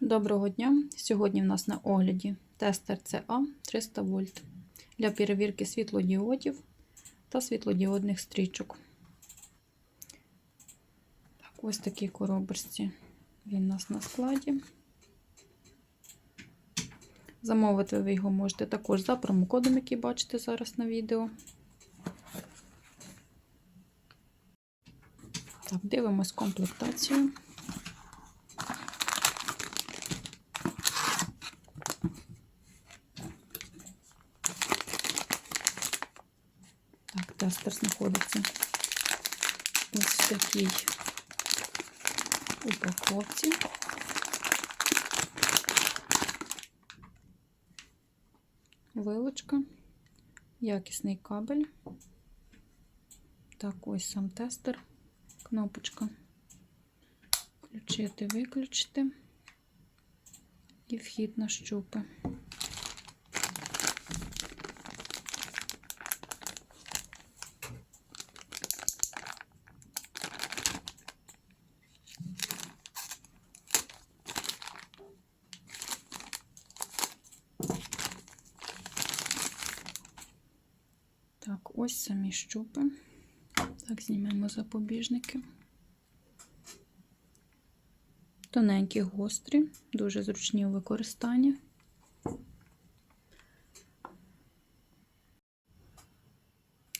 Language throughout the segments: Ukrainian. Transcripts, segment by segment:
Доброго дня! Сьогодні в нас на огляді тестер CA 300 вольт для перевірки світлодіодів та світлодіодних стрічок. Так, ось такі коробочці він у нас на складі. Замовити ви його можете також за промокодом, який бачите зараз на відео. Так, дивимось комплектацію. Так, тестер знаходиться ось в такій упаковці. Вилочка, якісний кабель. Так, ось сам тестер, кнопочка. Включити, виключити і вхід на щупи. Так, ось самі щупи. Так, знімемо запобіжники. Тоненькі, гострі, дуже зручні у використанні.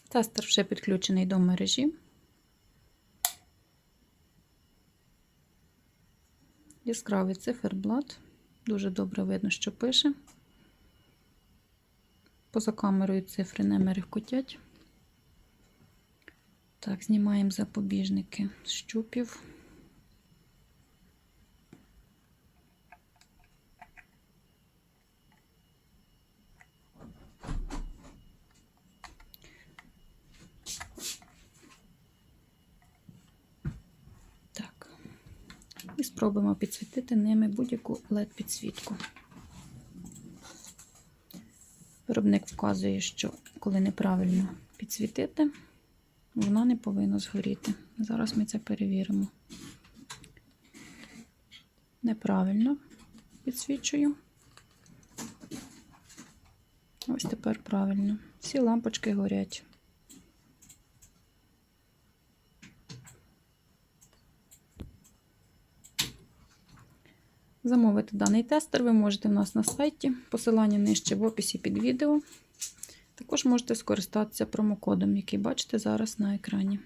Тестер вже підключений до мережі. Яскравий циферблат. Дуже добре видно, що пише. Поза камерою цифри не мерехкотять. Так, знімаємо запобіжники з щупів. Так, і спробуємо підсвітити ними будь-яку LED-підсвітку. Виробник вказує, що коли неправильно підсвітити, вона не повинна згоріти. Зараз ми це перевіримо. Неправильно підсвічую. Ось тепер правильно. Всі лампочки горять. Замовити даний тестер ви можете в нас на сайті, посилання нижче в описі під відео. Також можете скористатися промокодом, який бачите зараз на екрані.